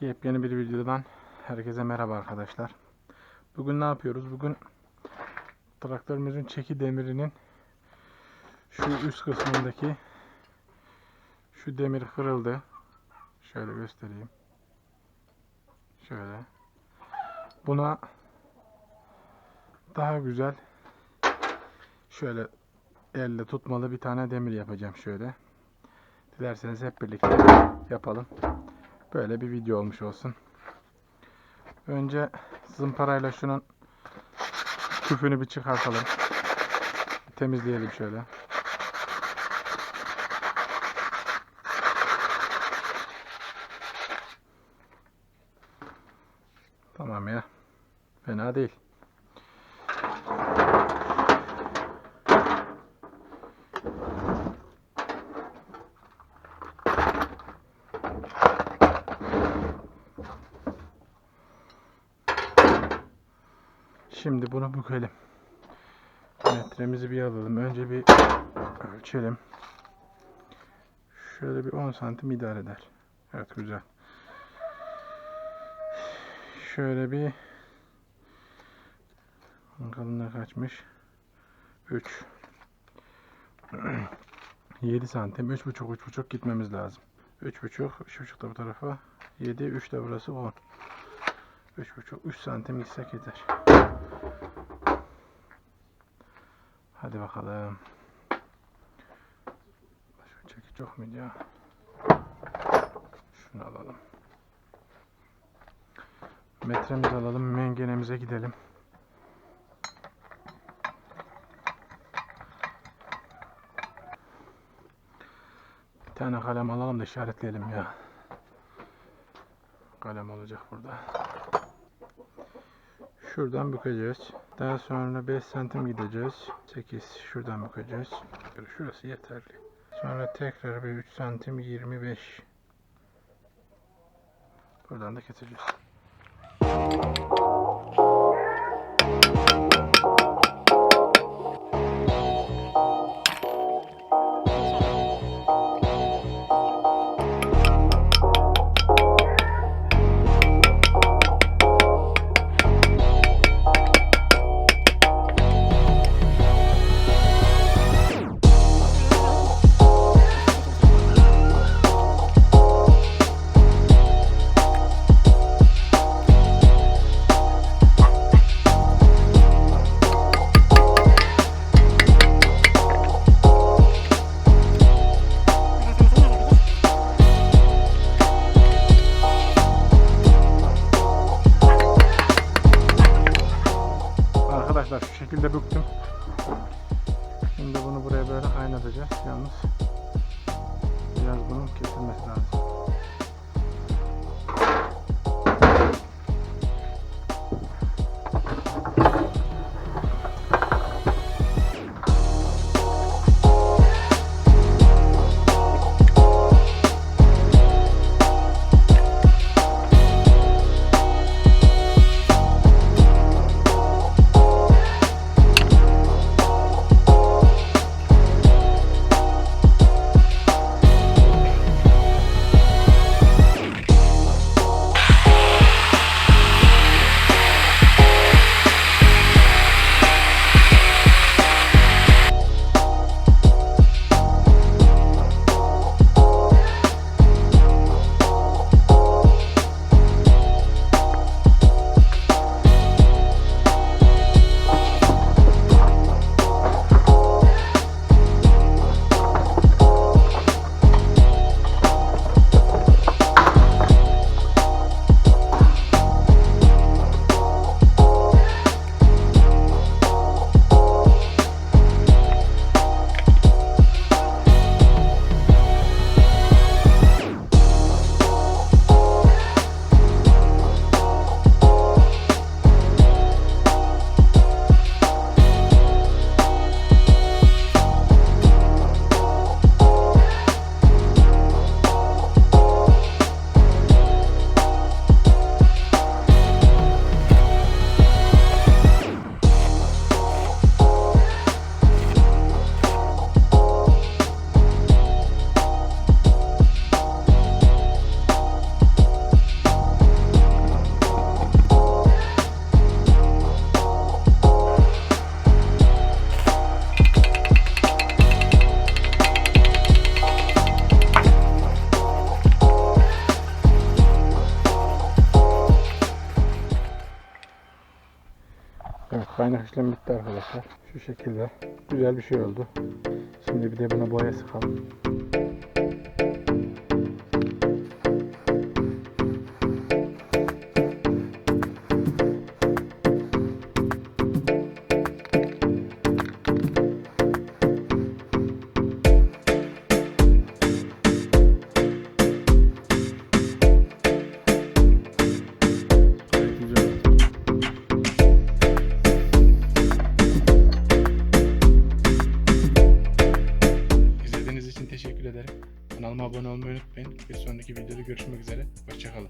Yepyeni bir videodan herkese merhaba arkadaşlar. Bugün ne yapıyoruz? Bugün traktörümüzün çeki demirinin şu üst kısmındaki şu demir kırıldı. Şöyle göstereyim. Şöyle. Buna daha güzel şöyle elle tutmalı bir tane demir yapacağım şöyle. Dilerseniz hep birlikte yapalım. Böyle bir video olmuş olsun. Önce zımparayla şunun küfünü bir çıkartalım. Temizleyelim şöyle. Tamam ya. Fena değil. Şimdi bunu bükelim. Metremizi bir alalım. Önce bir ölçelim. Şöyle bir 10 santim idare eder. Evet güzel. Şöyle bir bakalım ne kaçmış. 3 7 santim 3,5 3,5 gitmemiz lazım. 3,5 3,5 da bu tarafa 7 3 de burası 10 3,5 3 santim gitsek yeter. Hadi bakalım. Başka çekiç yok muydu ya? Şunu alalım. Metremizi alalım. Mengenemize gidelim. Bir tane kalem alalım da işaretleyelim ya. Kalem olacak burada. Şuradan bükeceğiz. Daha sonra 5 santim gideceğiz. 8 şuradan bükeceğiz. Şurası yeterli. Sonra tekrar bir 3 santim 25. Buradan da keseceğiz. Arkadaşlar şu şekilde büktüm. Şimdi bunu buraya böyle kaynatacağız. Yalnız biraz bunun kesilmesi lazım. Kaynak işlemi bitti arkadaşlar. Şu şekilde. Güzel bir şey oldu. Şimdi bir de buna boya sıkalım. İçin teşekkür ederim. Kanalıma abone olmayı unutmayın. Bir sonraki videoda görüşmek üzere. Hoşçakalın.